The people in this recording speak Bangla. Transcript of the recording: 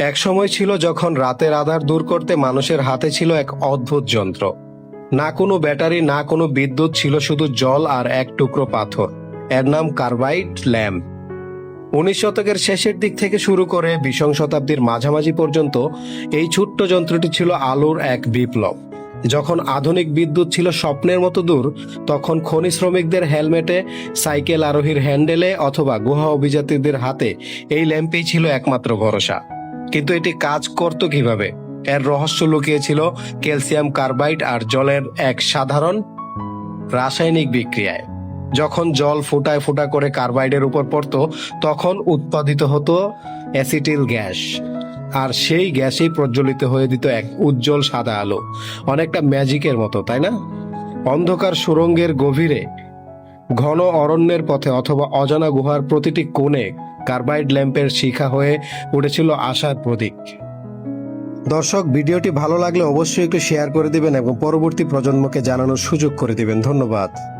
এক সময় ছিল যখন রাতের আধার দূর করতে মানুষের হাতে ছিল এক অদ্ভুত যন্ত্র। না কোনো ব্যাটারি, না কোনো বিদ্যুৎ, ছিল শুধু জল আর এক টুকরো পাথর। এর নাম কার্বাইড ল্যাম্প। উনিশ শতকের শেষের দিক থেকে শুরু করে বিশং শতাব্দীর মাঝামাঝি পর্যন্ত এই ছোট্ট যন্ত্রটি ছিল আলোর এক বিপ্লব। যখন আধুনিক বিদ্যুৎ ছিল স্বপ্নের মতো দূর, তখন খনি শ্রমিকদের হেলমেটে, সাইকেল আরোহীর হ্যান্ডেলে অথবা গুহা অভিযাত্রীদের হাতে এই ল্যাম্পেই ছিল একমাত্র ভরসা। কিন্তু এটি কাজ করত কীভাবে? এর রহস্য লুকিয়েছিল ক্যালসিয়াম কার্বাইড আর জলের এক সাধারণ রাসায়নিক বিক্রিয়ায়। যখন জল ফোটায় ফোটা করে কার্বাইডের উপর পড়তো, তখন উৎপাদিত হতো অ্যাসিটিল গ্যাস। আর সেই গ্যাসেই প্রজ্বলিত হয়ে দিত এক উজ্জ্বল সাদা আলো। অনেকটা ম্যাজিকের মতো, তাই না? অন্ধকার সুরঙ্গের গভীরে ঘন অরণ্যের পথে অথবা অজানা গুহার প্রতিটি কোণে কার্বাইড ল্যাম্পের শিখা হয়ে উঠেছিল আশার প্রতীক। দর্শক, ভিডিওটি ভালো লাগলে অবশ্যই একটু শেয়ার করে দিবেন এবং পরবর্তী প্রজন্মকে জানানোর সুযোগ করে দিবেন। ধন্যবাদ।